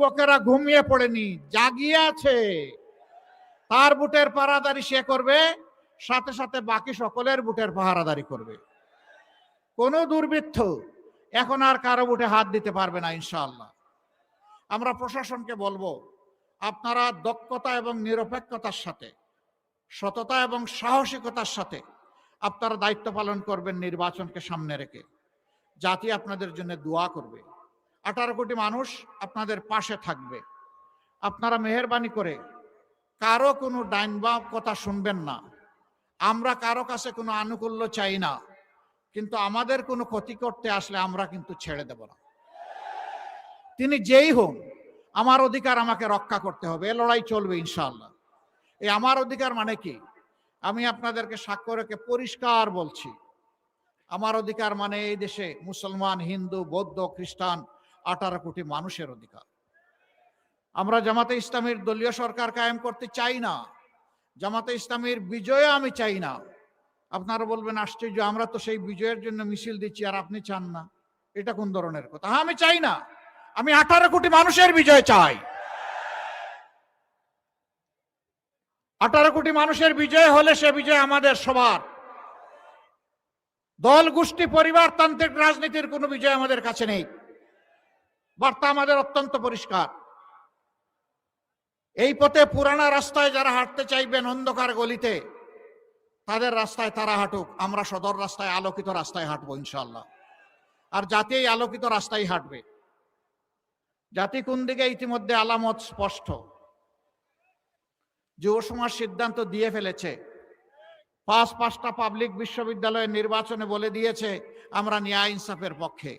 যুবকেরা ঘুমিয়ে পড়েনি, জাগিয়ে আছে। তার বুটের পাহারাদারি সে করবে, সাথে সাথে বাকি সকলের বুটের পাহারাদারি করবে। কোন দুর্বৃত্ত এখন আর কারও বুটে হাত দিতে পারবে না ইনশাল্লাহ আমরা প্রশাসনকে বলব, আপনারা দক্ষতা এবং নিরপেক্ষতার সাথে, সততা এবং সাহসিকতার সাথে আপনারা দায়িত্ব পালন করবেন নির্বাচনকে সামনে রেখে। জাতি আপনাদের জন্য দোয়া করবে। আঠারো কোটি মানুষ আপনাদের পাশে থাকবে। আপনারা মেহরবানি করে কারও কোনো ডাইন বা কথা শুনবেন না। আমরা কারও কাছে কোনো আনুকূল্য চাই না। কিন্তু আমাদের কোনো ক্ষতি করতে আসলে আমরা কিন্তু ছেড়ে দেব না। তিনি যেই হোক, আমার অধিকার আমাকে রক্ষা করতে হবে। এ লড়াই চলবে ইনশাল্লাহ এই আমার অধিকার মানে কি? আমি আপনাদেরকে সাক্ষ্য রেখে পরিষ্কার বলছি। আমার অধিকার মানে এই দেশে মুসলমান, হিন্দু, বৌদ্ধ, খ্রিস্টান আঠারো কোটি মানুষের অধিকার। আমরা জামাতে ইসলামের দলীয় সরকার কায়েম করতে চাই না। জামাতে ইসলামের বিজয় আমি চাই না। আপনারা বলবেন আশ্চর্য আমরা তো সেই বিজয়ের জন্য মিছিল দিচ্ছি আর আপনি চান না। এটা কোন ধরনের কথা? হ্যাঁ, আমি চাই না। আমি আঠারো কোটি মানুষের বিজয় চাই। আঠারো কোটি মানুষের বিজয় হলে সে বিজয় আমাদের সবার। দল গোষ্ঠী পরিবারতান্ত্রিক রাজনীতির কোনো বিজয় আমাদের কাছে নেই। বার্তা আমাদের অত্যন্ত পরিষ্কার। এই পথে পুরানা রাস্তায় যারা হাঁটতে চাইবেন অন্ধকার গলিতে, তাদের রাস্তায় তারা হাঁটুক। আমরা সদর রাস্তায়, আলোকিত রাস্তায় হাঁটবো ইনশাল্লাহ আর জাতি এই আলোকিত রাস্তায় হাঁটবে। জাতি কোন দিকে ইতিমধ্যে আলামত স্পষ্ট? যুব সমাজ সিদ্ধান্ত দিয়ে ফেলেছে। পাঁচ পাঁচটা পাবলিক বিশ্ববিদ্যালয়ের নির্বাচনে বলে দিয়েছে, আমরা ন্যায় ইনসাফের পক্ষে।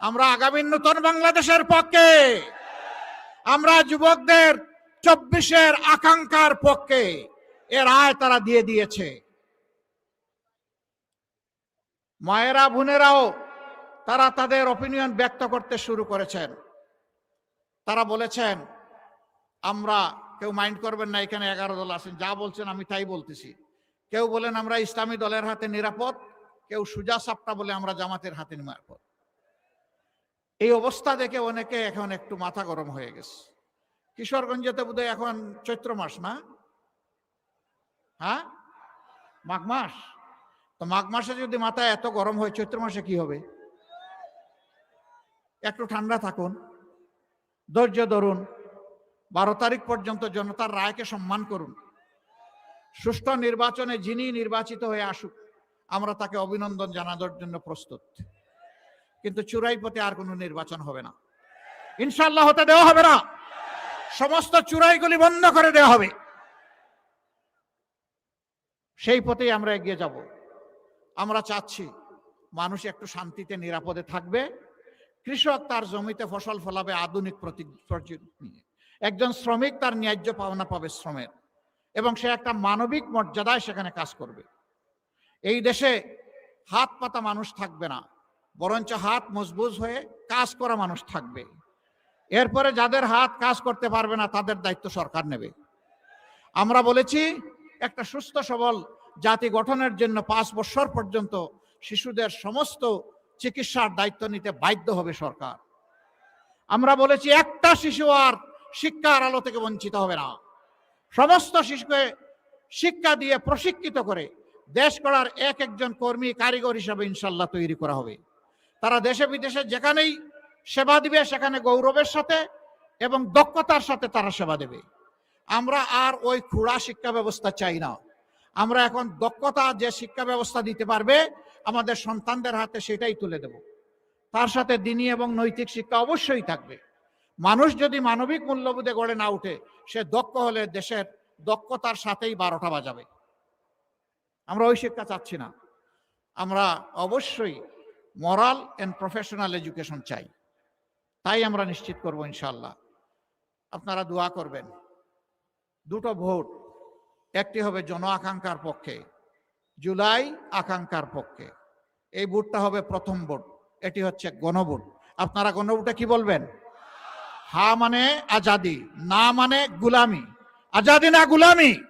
আমরা আগামী নতুন বাংলাদেশের পক্ষে। আমরা যুবকদের চব্বিশের আকাঙ্ক্ষার পক্ষে। এর রায় তারা দিয়ে দিয়েছে। মায়েরা, বোনেরাও তারা তাদের অপিনিয়ন ব্যক্ত করতে শুরু করেছেন। তারা বলেছেন, আমরা কেউ মাইন্ড করবেন না, এখানে এগারো দল আছেন। যা বলছেন আমি তাই বলতেছি। কেউ বলেন, আমরা ইসলামী দলের হাতে নিরাপদ। কেউ সুজা সাপটা বলে, আমরা জামাতের হাতে নিরাপদ। এই অবস্থা দেখে অনেকে এখন একটু মাথা গরম হয়ে গেছে। কিশোরগঞ্জেতে বোধহয় এখন চৈত্র মাস না? হ্যাঁ? মাঘ মাস? তো মাঘ মাসে যদি মাথা এত গরম হয়, চৈত্র মাসে কি হবে? একটু ঠান্ডা থাকুন, ধৈর্য ধরুন, বারো তারিখ পর্যন্ত জনতার রায়কে সম্মান করুন। সুষ্ঠু নির্বাচনে যিনি নির্বাচিত হয়ে আসুক, আমরা তাকে অভিনন্দন জানানোর জন্য প্রস্তুত। কিন্তু চুরাই পথে আর কোনো নির্বাচন হবে না। ইনশাল্লাহ হতে দেওয়া হবে না। সমস্ত চুরাইগুলি বন্ধ করে দেওয়া হবে। সেই পথেই আমরা এগিয়ে যাব। আমরা চাচ্ছি মানুষ একটু শান্তিতে, নিরাপদে থাকবে। কৃষক তার জমিতে ফসল ফলাবে আধুনিক নিয়ে। একজন শ্রমিক তার ন্যায্য পাওনা পাবে শ্রমের। এবং সে একটা মানবিক মর্যাদায় সেখানে কাজ করবে। এই দেশে হাত পাতা মানুষ থাকবে না। বরঞ্চ হাত মজবুত হয়ে কাজ করা মানুষ থাকবে। এরপরে যাদের হাত কাজ করতে পারবে না, তাদের দায়িত্ব সরকার নেবে। আমরা বলেছি, একটা সুস্থ, সবল জাতি গঠনের জন্য পাঁচ বছর পর্যন্ত শিশুদের সমস্ত চিকিৎসার দায়িত্ব নিতে বাধ্য হবে সরকার। আমরা বলেছি, একটা শিশু আর শিক্ষার আলো থেকে বঞ্চিত হবে না। সমস্ত শিশুকে শিক্ষা দিয়ে প্রশিক্ষিত করে দেশ করার এক একজন কর্মী, কারিগর হিসাবে ইনশাল্লাহ তৈরি করা হবে। তারা দেশে বিদেশে যেখানেই সেবা দিবে, সেখানে গৌরবের সাথে এবং দক্ষতার সাথে তারা সেবা দেবে। আমরা আর ওই খুড়া শিক্ষা ব্যবস্থা চাই না। আমরা এখন দক্ষতা যে শিক্ষা ব্যবস্থা দিতে পারবে, আমাদের সন্তানদের হাতে সেটাই তুলে দেব। তার সাথে দিনী এবং নৈতিক শিক্ষা অবশ্যই থাকবে। মানুষ যদি মানবিক মূল্যবোধে গড়ে না উঠে সে দক্ষ হলে দেশের দক্ষতার সাথেই বারোটা বাজাবে। আমরা ওই শিক্ষা চাচ্ছি না। আমরা অবশ্যই মরাল অ্যান্ড প্রফেশনাল এডুকেশন চাই। তাই আমরা নিশ্চিত করব ইনশাল্লাহ আপনারা দোয়া করবেন। দুটো ভোট। একটি হবে জন আকাঙ্ক্ষার পক্ষে, জুলাই আকাঙ্ক্ষার পক্ষে। এই ভোটটা হবে প্রথম ভোট, এটি হচ্ছে গণভোট। আপনারা গণভোটে কি বলবেন? হা মানে আজাদি, না মানে গুলামি। আজাদি না গুলামি?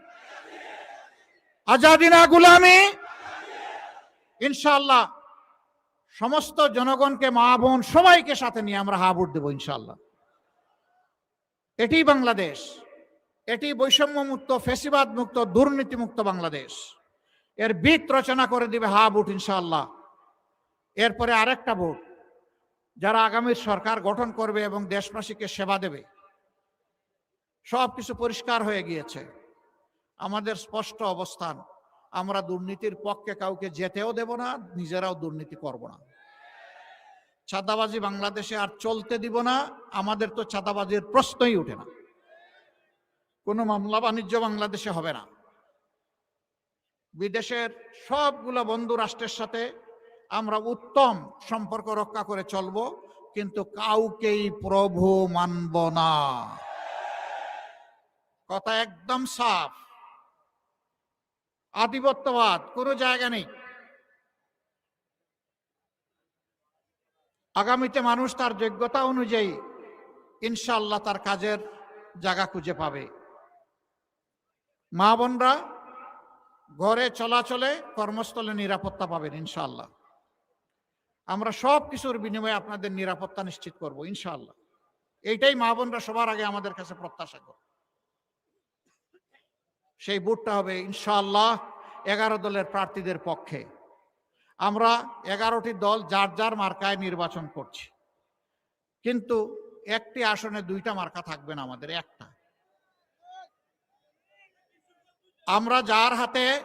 আজাদি না গুলামি? ইনশাল্লাহ সমস্ত জনগণকে মা বোন সবাইকে সাথে নিয়ে আমরা হা ভোট দেবো ইনশাল্লাহ এটি বাংলাদেশ। এটি বৈষম্য মুক্ত ফেসিবাদ মুক্ত দুর্নীতি মুক্ত বাংলাদেশ। এর বিত রচনা করে দিবে হা বুট ইনশাল্লাহ এরপরে আরেকটা ভোট। যারা আগামীর সরকার গঠন করবে এবং দেশবাসীকে সেবা দেবে সব কিছু পরিষ্কার হয়ে গিয়েছে। আমাদের স্পষ্ট অবস্থান। আমরা দুর্নীতির পক্ষে কাউকে যেতেও দেব না, নিজেরাও দুর্নীতি করব না। চাঁদাবাজি বাংলাদেশে আর চলতে দিব না, আমাদের তো চাঁদাবাজির প্রশ্নই উঠে না। কোনো মামলা বাণিজ্য বাংলাদেশে হবে না। বিদেশের সবগুলো বন্ধু রাষ্ট্রের সাথে আমরা উত্তম সম্পর্ক রক্ষা করে চলব, কিন্তু কাউকেই প্রভু মানব না। কথা একদম সাফ। আধিপত্যবাদ, কোনো জায়গা নেই। আগামীতে মানুষ তার যোগ্যতা অনুযায়ী ইনশাল্লাহ তার কাজের জায়গা খুঁজে পাবে। মা বোনরা ঘরে চলাচলে কর্মস্থলে নিরাপত্তা পাবেন ইনশাল্লাহ আমরা সব কিছুর বিনিময়ে আপনাদের নিরাপত্তা নিশ্চিত করব ইনশাল্লাহ এইটাই মা বোনরা সবার আগে আমাদের কাছে প্রত্যাশা করে। সেই বুটটা হবে ইনশাআল্লাহ এগারো দলের প্রার্থীদের পক্ষে। আমরা এগারোটি দল যার যার মার্কায় নির্বাচন করছি। কিন্তু একটি আসনে দুইটা মার্কা থাকবে না আমাদের, একটা। আমরা যার হাতে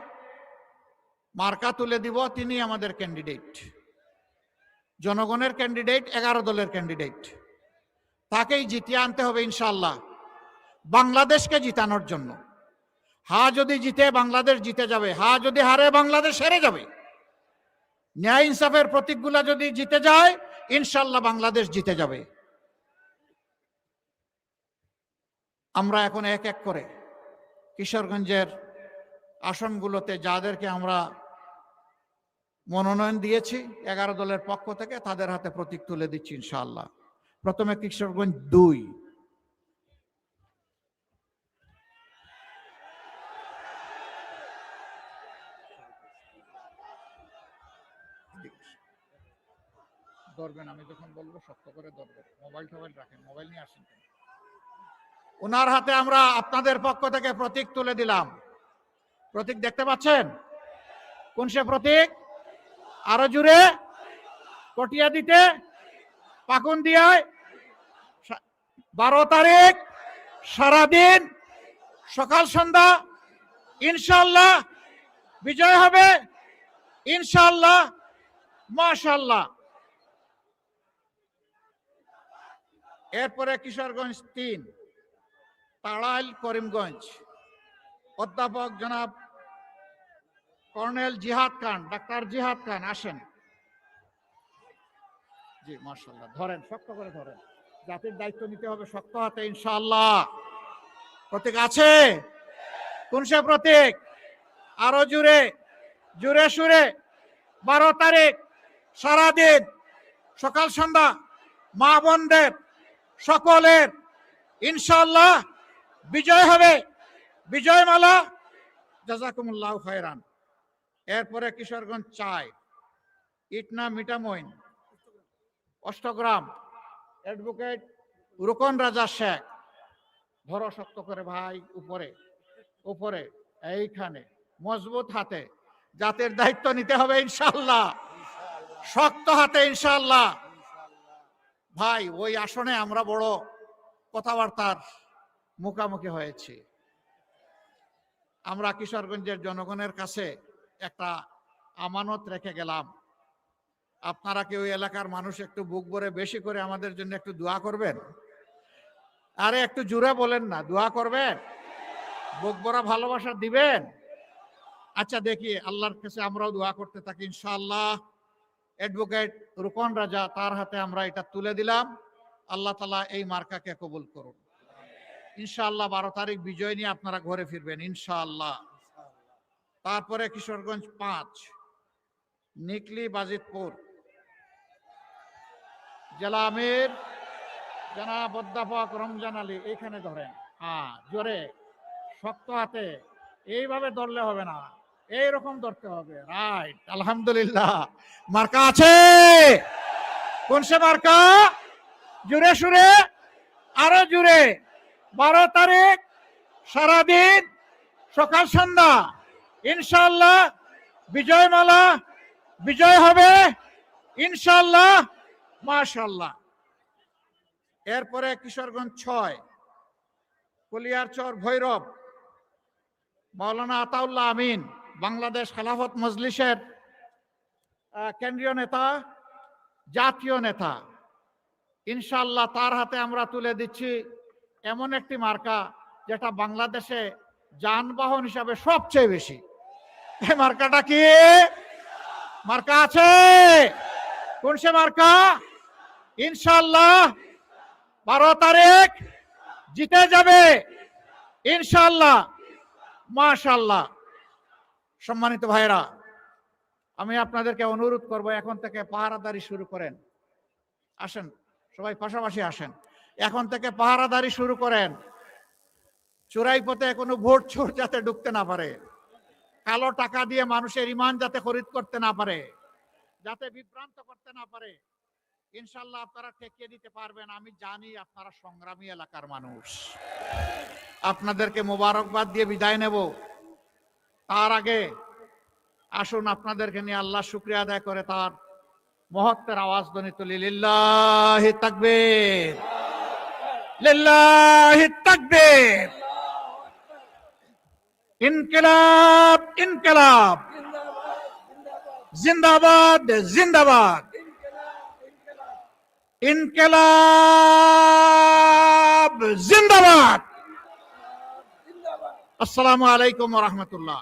মার্কা তুলে দিব তিনি আমাদের ক্যান্ডিডেট। জনগণের ক্যান্ডিডেট, এগারো দলের ক্যান্ডিডেট। তাকেই জিতিয়ে আনতে হবে ইনশাল্লাহ বাংলাদেশকে জিতানোর জন্য। হা যদি জিতে বাংলাদেশ জিতে যাবে, হা যদি হারে বাংলাদেশ হেরে যাবে। ন্যায় ইনসাফের প্রতীকগুলা যদি জিতে যায়, ইনশাল্লাহ বাংলাদেশ জিতে যাবে। আমরা এখন এক এক করে কিশোরগঞ্জের আসনগুলোতে যাদেরকে আমরা মনোনয়ন দিয়েছি, এগারো দলের পক্ষ থেকে তাদের হাতে প্রতীক তুলে দিচ্ছি ইনশাআল্লাহ প্রথমে কিশোরগঞ্জ দুই। ধরবেন, আমি যখন বলব শক্ত করে ধরবেন। মোবাইল টোবাইল রাখেন, মোবাইল নিয়ে আসেন? ওনার হাতে আমরা আপনাদের পক্ষ থেকে প্রতীক তুলে দিলাম। প্রতীক দেখতে পাচ্ছেন? কোন সে প্রতীক? আরও জুড়ে কটিয়া দিতে, পাকুন দিয়ায় বারো তারিখ, সারাদিন, সকাল, সন্ধ্যা ইনশাল্লাহ বিজয় হবে ইনশাল্লাহ মাশাল্লাহ এরপরে কিশোরগঞ্জ তিন, তাড়াইল করিমগঞ্জ। অধ্যাপক জনাব কর্নেল জিহাদ খান, ডাক্তার জিহাদ খান, আসেন। জি মার্শাল্লাহ ধরেন, শক্ত করে ধরেন। জাতির দায়িত্ব নিতে হবে শক্ত হাতে, ইনশাআল্লাহ। প্রতীক আছে? কোন সে প্রতীক? আরও জুড়ে জুড়ে সুরে। বারো তারিখ, সারাদিন, সকাল সন্ধ্যা, মা বোনদের সকলের ইনশাল্লাহ বিজয় হবে। বিজয়মালা, জাজাকুমুল্লাহ খায়রান। এরপরে কিশোরগঞ্জ চাই ইটনা মিটামইন, অষ্টগ্রাম, অ্যাডভোকেট রুকন রাজা শেখ। ধরো শক্ত করে ভাই, উপরে উপরে, এইখানে, মজবুত হাতে। জাতের দায়িত্ব নিতে হবে ইনশাল্লাহ শক্ত হাতে ইনশাল্লাহ ভাই, ওই আসনে আমরা বড় কথাবার্তার মুখামুখি হয়েছি। আমরা কিশোরগঞ্জের জনগণের কাছে একটা আমানত রেখে গেলাম। আপনারা কি ওই এলাকার মানুষ একটু বুক ভরে বেশি করে আমাদের জন্য একটু দোয়া করবেন? আরে, একটু জুড়ে বলেন না, দোয়া করবেন? বুক ভরা ভালোবাসা দিবেন? আচ্ছা দেখি, আল্লাহর কাছে আমরাও দোয়া করতে থাকি, ইনশাআল্লাহ। অ্যাডভোকেট রুকন রাজা, তার হাতে আমরা এটা তুলে দিলাম। আল্লাহ তালা এই মার্কাকে কবুল করুন। ইনশাআল্লাহ বারো তারিখ বিজয় নিয়ে আপনারা ঘরে ফিরবেন, ইনশাআল্লাহ। তারপরে কিশোরগঞ্জ পাঁচ, নিকলি বাজিতপুর। জেলা আমির, জনাব অধ্যাপক রমজান আলী, এইখানে ধরেন। হ্যাঁ জোরে, শক্ত হাতে। এইভাবে ধরলে হবে না। এইরকম ধরতে হবে। রাইট আলহামদুলিল্লাহ। মার্কা আছে? কোন সে মার্কা? জুড়ে সুরে, আরও জুড়ে। বারো তারিখ, সারাদিন, সকাল, সন্ধ্যা। ইনশাল্লাহ বিজয়মালা, বিজয় হবে। ইনশাল্লাহ মাশাল্লাহ এরপরে কিশোরগঞ্জ ছয়, কলিয়ারচর ভৈরব মৌলানা আতাউল্লাহ আমিন। বাংলাদেশ খেলাফত মজলিসের কেন্দ্রীয় নেতা, জাতীয় নেতা। ইনশাল্লাহ তার হাতে আমরা তুলে দিচ্ছি এমন একটি মার্কা যেটা বাংলাদেশে যানবাহন হিসাবে সবচেয়ে বেশি। এই মার্কাটা কি? মার্কা আছে? কোন সে মার্কা? ইনশাল্লাহ বারো তারিখ জিতে যাবে। ইনশাল্লাহ মাশাল্লাহ সম্মানিত ভাইরা আমি আপনাদেরকে অনুরোধ করব, এখন থেকে পাহারাদারি শুরু করেন। আসেন, সবাই পাশাপাশি আসেন। এখন থেকে পাহারাদারি শুরু করেন। চোরাই পথে কোনো ভোট চোর যাতে ঢুকতে না পারে। কালো টাকা দিয়ে মানুষের ইমান যাতে খরিদ করতে না পারে। যাতে বিভ্রান্ত করতে না পারে। ইনশাল্লাহ আপনারা ঠেকিয়ে দিতে পারবেন। আমি জানি আপনারা সংগ্রামী এলাকার মানুষ। আপনাদেরকে মোবারকবাদ দিয়ে বিদায় নেব। তার আগে আসুন আপনাদেরকে নিয়ে আল্লাহ শুক্রিয়া আদায় করে তার মহত্বের আওয়াজ ধ্বনি তুলি। লিল্লাহি তাকবীর। লিল্লাহি তাকবীর। ইনকিলাব ইনকিলাব। জিন্দাবাদ জিন্দাবাদ। ইনকিলাব, জিন্দাবাদ। আসসালামু আলাইকুম রহমতুল্লাহ।